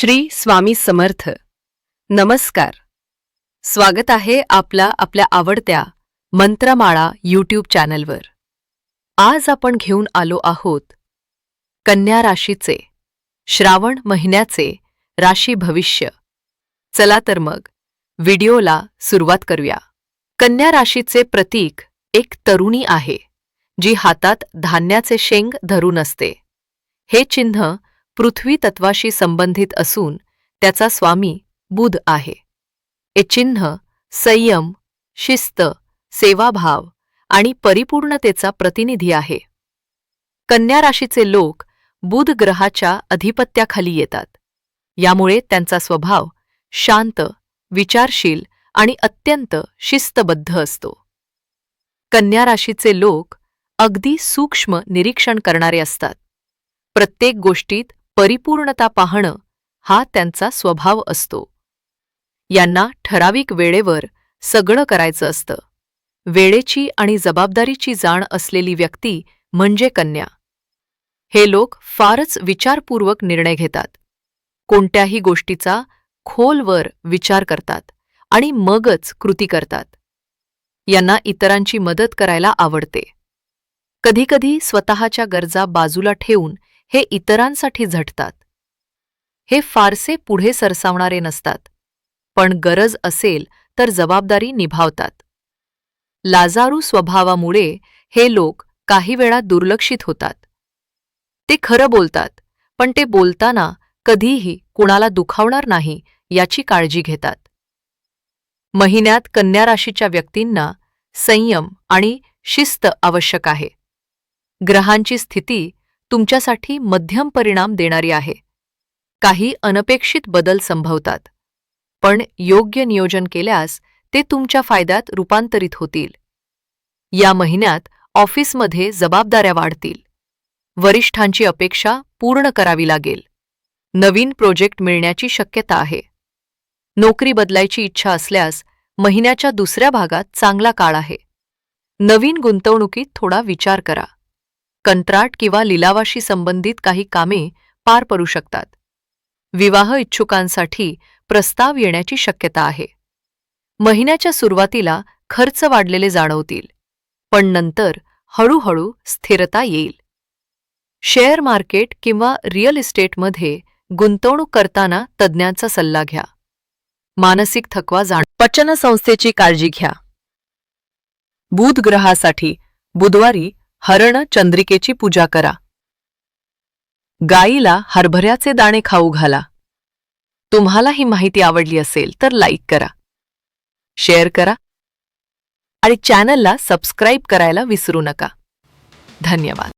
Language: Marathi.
श्री स्वामी समर्थ. नमस्कार. स्वागत आहे आपला आपल्या आवडत्या मंत्रमाळा यूट्यूब चॅनलवर. आज आपण घेऊन आलो आहोत कन्या राशीचे श्रावण महिन्याचे राशी भविष्य. चला तर मग व्हिडिओला सुरुवात करूया. कन्या राशीचे प्रतीक एक तरुणी आहे जी हातात धान्याचे शेंग धरून असते. हे चिन्ह पृथ्वी तत्वाशी संबंधित असून त्याचा स्वामी बुध आहे. हे चिन्ह संयम शिस्त सेवाभाव आणि परिपूर्णतेचा प्रतिनिधी आहे. कन्या राशीचे लोक बुध ग्रहाच्या अधिपत्याखाली येतात. यामुळे त्यांचा स्वभाव शांत विचारशील आणि अत्यंत शिस्तबद्ध असतो. कन्या राशीचे लोक अगदी सूक्ष्म निरीक्षण करणारे असतात. प्रत्येक गोष्टीत परिपूर्णता पाहणं हा त्यांचा स्वभाव असतो. यांना ठराविक वेळेवर सगळं करायचं असतं. वेळेची आणि जबाबदारीची जाण असलेली व्यक्ती म्हणजे कन्या. हे लोक फारच विचारपूर्वक निर्णय घेतात. कोणत्याही गोष्टीचा खोलवर विचार करतात आणि मगच कृती करतात. यांना इतरांची मदत करायला आवडते. कधीकधी स्वतःच्या गरजा बाजूला ठेवून हे इतरांसाठी झटतात. हे फारसे पुढे सरसावणारे नसतात. पण गरज असेल तर जबाबदारी निभावतात. लाजारू स्वभावामुळे हे लोक काही वेळा दुर्लक्षित होतात. ते खरं बोलतात पण ते बोलताना कधीही कुणाला दुखावणार नाही याची काळजी घेतात. महिन्यात कन्या राशीच्या व्यक्तींना संयम आणि शिस्त आवश्यक आहे. ग्रहांची स्थिती तुमच्यासाठी मध्यम परिणाम देणारी आहे. काही अनपेक्षित बदल संभवतात. पण योग्य नियोजन केल्यास ते तुमच्या फायद्यात रूपांतरित होतील. या महिन्यात ऑफिसमध्ये जबाबदाऱ्या वाढतील. वरिष्ठांची अपेक्षा पूर्ण करावी लागेल. नवीन प्रोजेक्ट मिळण्याची शक्यता आहे. नोकरी बदलायची इच्छा असल्यास महिन्याच्या दुसऱ्या भागात चांगला काळ आहे. नवीन गुंतवणुकीत थोडा विचार करा. कंत्राट किंवा लिलावाशी संबंधित काही कामे पार पडू शकतात. विवाह इच्छुकांसाठी प्रस्ताव येण्याची शक्यता आहे. महिन्याच्या सुरुवातीला खर्च वाढलेले जाणवतील पण नंतर हळूहळू स्थिरता येईल. शेअर मार्केट किंवा रिअल इस्टेटमध्ये गुंतवणूक करताना तज्ज्ञांचा सल्ला घ्या. मानसिक थकवा जाण पचनसंस्थेची काळजी घ्या. बुध ग्रहासाठी बुधवारी हरण चंद्रिकेची पूजा करा. गाईला हरभऱ्याचे दाणे खाऊ घाला. तुम्हाला ही माहिती आवडली असेल तर लाईक करा. शेअर करा. आणि चॅनलला सबस्क्राईब करायला विसरू नका. धन्यवाद.